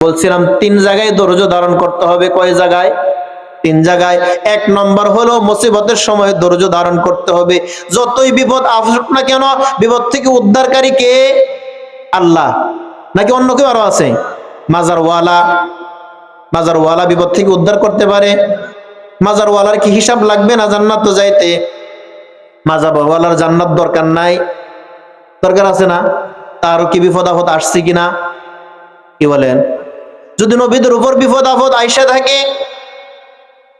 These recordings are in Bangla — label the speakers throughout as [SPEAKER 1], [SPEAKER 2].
[SPEAKER 1] বলছিলাম, তিন জায়গায় ধৈর্য ধারণ করতে হবে। কয় জায়গায়? তিন জায়গায়। এক নম্বর হলো মুসিবতের সময় ধৈর্য ধারণ করতে হবে। যতই বিপদ আসুক না কেন, বিপদ থেকে উদ্ধারকারী কে? আল্লাহ। নাকি অন্য কেউ আরও আছে? মাজারওয়ালা। মাজারওয়ালা বিপদ থেকে উদ্ধার করতে পারে। মাজারওয়ালার কি হিসাব লাগবে না জান্নাত তো যাইতে? মাজারওয়ালার জান্নাত দরকার নাই। দরকার আছে না? তারও কি বিপদ আপদ আসছে কিনা? কি বলেন? যদি নবীদের উপর বিপদ, আপদ আইসা থাকে,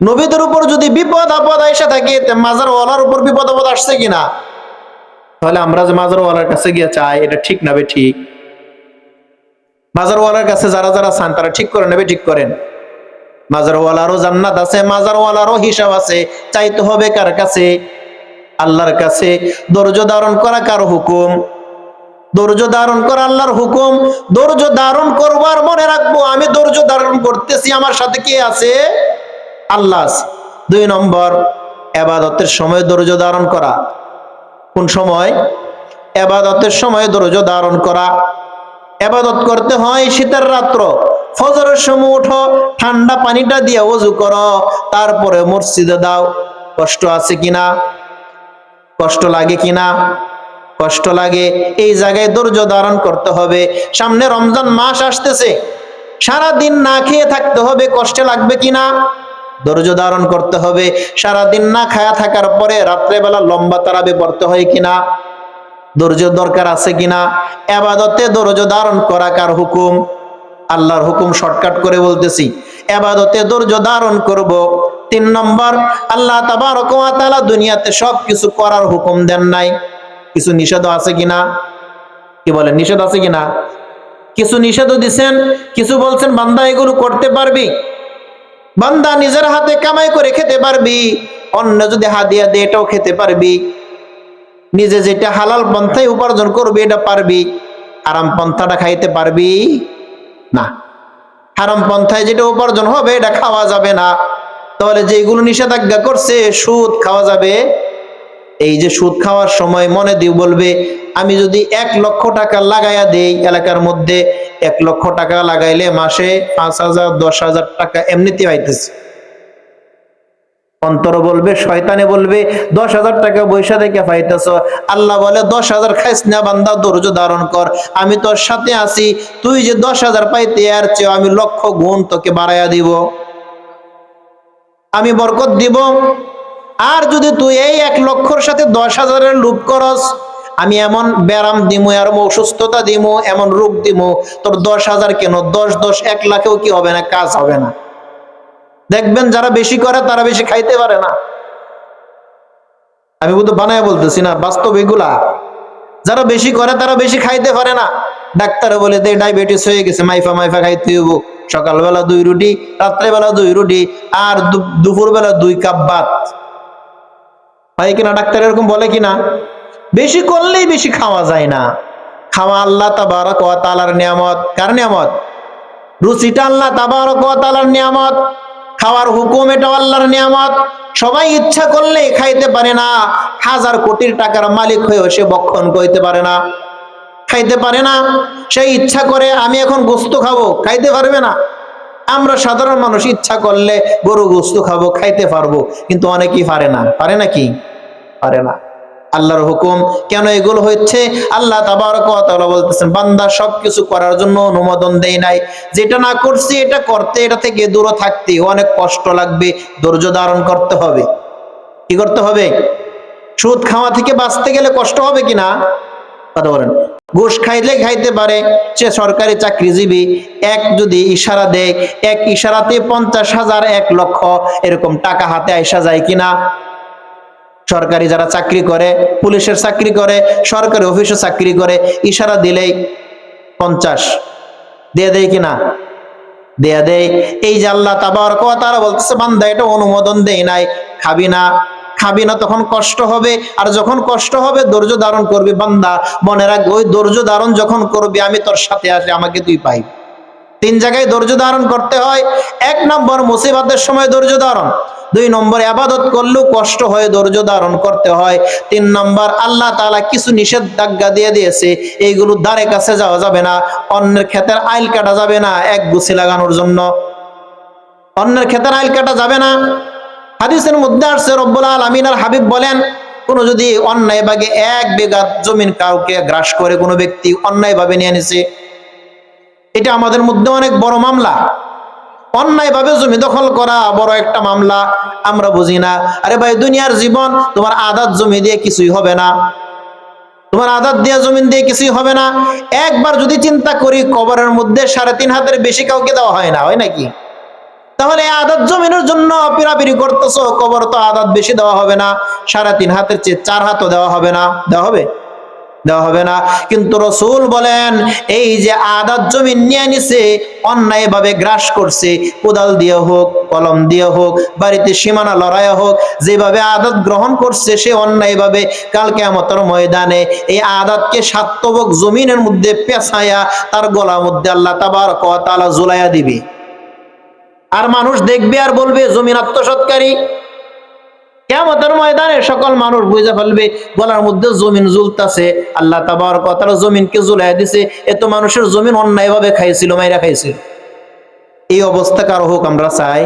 [SPEAKER 1] নবীদের উপর যদি বিপদ, আপদ আইসা থাকে মাজার ওয়ালার উপর বিপদ, আপদ আসছে কিনা? তাহলে আমরা যে মাজার ওয়ালার কাছে গিয়ে চাই, এটা ঠিক নাবে ঠিক? মাজার ওয়ালার কাছে যারা যারা চান, তারা ঠিক করে নেবে ঠিক করেন? মাজার ওয়ালারও জান্নাত আছে মাজার ওয়ালারও হিসাব আছে, চাইতে হবে কার কাছে? আল্লাহর কাছে। ধৈর্য ধারণ করা কার হুকুম? ধৈর্য ধারণ করা আল্লাহর হুকুম। ধৈর্য ধারণ করবার মনে রাখব, আমি ধৈর্য ধারণ করতেছি, আমার সাথে কে আছে? আল্লাহ দুই নম্বর, এবাদতের সময় ধৈর্য ধারণ করা। কোন সময়? এবাদতের সময় ধৈর্য ধারণ করা। এবাদত করতে হয় শীতের রাত্র। ফজরের সময় উঠো, ঠান্ডা পানিটা দিয়ে ওযু করো, তারপরে মসজিদে দাও। কষ্ট আছে কিনা? কষ্ট লাগে কিনা? কষ্ট লাগে। এই জায়গায় ধৈর্য ধারণ করতে হবে। সামনে রমজান মাস আসতেছে। সারা দিন না খেয়ে থাকতে হবে, কষ্টে লাগবে কিনা ধৈর্য ধারণ করতে হবে। সারা দিন না খায়া থাকার পরে রাত্রেবেলা লম্বা তারাবে পড়তে হয় কিনা ধৈর্য দরকার আছে কিনা এবাদতে ধৈর্য ধারণ করা কার হুকুম? আল্লাহর হুকুম শর্টকাট করে বলতেছি, এবাদতে ধৈর্য ধারণ করব। তিন নম্বর, আল্লাহ তাআলা দুনিয়াতে সব কিছু করার হুকুম দেন নাই। কিছু নিষেধ আছে কিনা? কি বলেন, নিষেধ আছে কিনা? কিছু নিষেধও দিছেন, কিছু বলছেন, বান্দা এগুলো করতে পারবি। বান্দা নিজের হাতে কামাই করে খেতে পারবি, অন্য যদি হাদিয়া দিয়ে এটাও খেতে পারবি। নিজে যেটা হালাল পন্থায় উপার্জন করবি, এটা পারবি। আরাম পন্থাটা খাইতে পারবি? না। হারাম পন্থায় যেটা উপার্জন হবে, এটা খাওয়া যাবে না। তাহলে যেগুলো নিষেধাজ্ঞা করছে, সুদ খাওয়া যাবে এই যে সুদ খাওয়ার সময় মনে দিয়ে বলবে, আমি যদি এক লক্ষ টাকা লাগাইয়া দেই এলাকার মধ্যে, এক লক্ষ টাকা লাগাইলে মাসে পাঁচ হাজার, দশ হাজার টাকা এমনিতে পাইতেছে। অন্তর বলবে, শয়তানে বলবে, দশ হাজার টাকা বৈশা থেকে পাইতেছ। আল্লাহ বলে, দশ হাজার খাইস না বান্দা, ধৈর্য ধারণ কর। আমি তোর সাথে আছি, তুই যে দশ হাজার পাইতে আর চেয়ে আমি লক্ষ গুণ তোকে বাড়াইয়া দিব। আমি বরকত দিব। আর যদি তুই এই এক লক্ষর সাথে দশ হাজারের লুপ করস, আমি এমন ব্যারাম দিমু এমন অসুস্থতা দিমু, এমন রোগ দিমু, তোর দশ হাজার কেন? দশ দশ, এক লাখেও কি হবে না? কাজ হবে না। দেখবেন যারা বেশি করে, তারা বেশি খাইতে পারে না। আমি কিন্তু বানায় বলতেছি না, বাস্তব এগুলা। যারা বেশি করে, তারা বেশি খাইতে পারে না। ডাক্তার বলে দে, ডায়াবেটিস হয়ে গেছে, মাইফা মাইফা খাইতে হইব। সকালবেলা দুই রুটি, রাত্রেবেলা দুই রুটি, আর দুপুর বেলা দুই কাপ ভাত। হয় কিনা? ডাক্তার এরকম বলে কিনা? বেশি করলেই বেশি খাওয়া যায় না। খাওয়া আল্লাহ তাবারক ওয়া নিয়ামত। কার নিয়ামত? রুচিটা আল্লাহ তাবারক ওয়া নিয়ামত। খাওয়ার হুকুম এটা আল্লাহর নিয়ামত। সবাই ইচ্ছা করলে খাইতে পারে না। হাজার কোটির টাকার মালিক হয়েও সে বক্ষণ করতে পারে না। খাইতে পারে না। সেই ইচ্ছা করে, আমি এখন গোস্ত খাব। খাইতে পারবে না। আমরা সাধারণ মানুষ ইচ্ছা করলে গরু গোস্ত খাব, খাইতে পারব, কিন্তু অনেকেই পারে না। পারে না কি পারে না। আল্লাহর হুকুম, কেন এগুলো হচ্ছে? আল্লাহ তাবারক ওয়া তাআলা বলতেছেন, বান্দা সবকিছু করার জন্য অনুমোদন দেয় নাই। যেটা না করছি, এটা করতে, এটা থেকে দূরে থাকতে অনেক কষ্ট লাগবে, ধৈর্য ধারণ করতে হবে। কি করতে হবে? সুদ খাওয়া থেকে বাঁচতে গেলে কষ্ট হবে কিনা? কথা বলেন। ঘুষ খাইলে খাইতে পারে, সে সরকারি চাকরিজীবী, এক যদি ইশারা দেয়, এক ইশারাতে পঞ্চাশ হাজার এক লক্ষ এরকম টাকা হাতে আইসা যায় কিনা? সরকারি যারা চাকরি করে, পুলিশের চাকরি করে, সরকারি অফিসে চাকরি করে, ইশারা দিলেই পঞ্চাশ। দিয়ে দেয় কিনা? দেয়া দেয়। এই আল্লাহ তাবার তারা বলতেছে, বান্দা এটা অনুমোদন দেয় নাই, খাবি না। খাবি না, তখন কষ্ট হবে। আর যখন কষ্ট হবে, ধৈর্য ধারণ করবি। বান্দা, মনে রাখবে, ওই ধৈর্য ধারণ যখন করবি, আমি তোর সাথে আসে, আমাকে তুই পাই। তিন জায়গায় ধৈর্য ধারণ করতে হয়। এক নম্বর মুসিবতের সময় ধৈর্য ধারণ। দুই নম্বর আবাদত করলেও কষ্ট হয়ে ধৈর্য ধারণ করতে হয়। তিন নম্বর আল্লাহ তাআলা কিছু নিষেধাজ্ঞা দিয়ে দিয়েছে। এইগুলো ধারে কাছে যাওয়া যাবে না। অন্যের ক্ষেতের আইল কাটা যাবে না, এক গুছি লাগানোর জন্য। অন্যের ক্ষেতের আইল কাটা যাবে না। হাদিসের মধ্যে আসছে, রব্বুল আলমিনার হাবিব বলেন, কোন যদি অন্যায় ভাগে এক বিঘা জমিন কাউকে গ্রাস করে কোনো ব্যক্তি অন্যায় ভাবে নিয়ে নিছে, এটা আমাদের মধ্যে অনেক বড় মামলা। অন্যায় ভাবে জমি দখল করা বড় একটা মামলা, আমরা বুঝি না। আরে ভাই, দুনিয়ার জীবন, তোমার আদাত জমি দিয়ে কিছুই হবে না। তোমার আদাত দিয়ে জমিন দিয়ে কিছুই হবে না। একবার যদি চিন্তা করি, কবরের মধ্যে সাড়ে তিন হাতের বেশি কাউকে দেওয়া হয় না, হয় নাকি? তাহলে আদাত জমিনের জন্য পিরাপিরি করতেছো, কবর তো আদাত বেশি দেওয়া হবে না, সাড়ে তিন হাতের চেয়ে চার হাতও দেওয়া হবে না, দেওয়া হবে? দেওয়া হবে না। কিন্তু রসুল বলেন, এই যে আদাত জমিন নিয়ে নিছে অন্যায় ভাবে গ্রাস করছে, কোদাল দিয়ে হোক, কলম দিয়ে হোক, বাড়িতে সীমানা লড়াই হোক, যেভাবে আদাত গ্রহণ করছে, সে অন্যায় ভাবে কালকে আমতর ময়দানে এই আদাতকে সাত্তবক জমিনের মধ্যে পেছায়া তার গলার মধ্যে আল্লাহ তাবার তালা জুলাইয়া দিবি। আর মানুষ দেখবে আর বলবে, জমিন আত্মসৎকারী। কেমতের ময়দানে সকল মানুষ বুঝে ফেলবে, বলার মধ্যে জমিন জুলতাছে আল্লাহ তাবার কথার জমিনকে জুলাই দিছে। এত মানুষের জমিন অন্যায়ভাবে খাইছিল, মাইরা খাইছিল। এই অবস্থা কারও হোক আমরা চাই।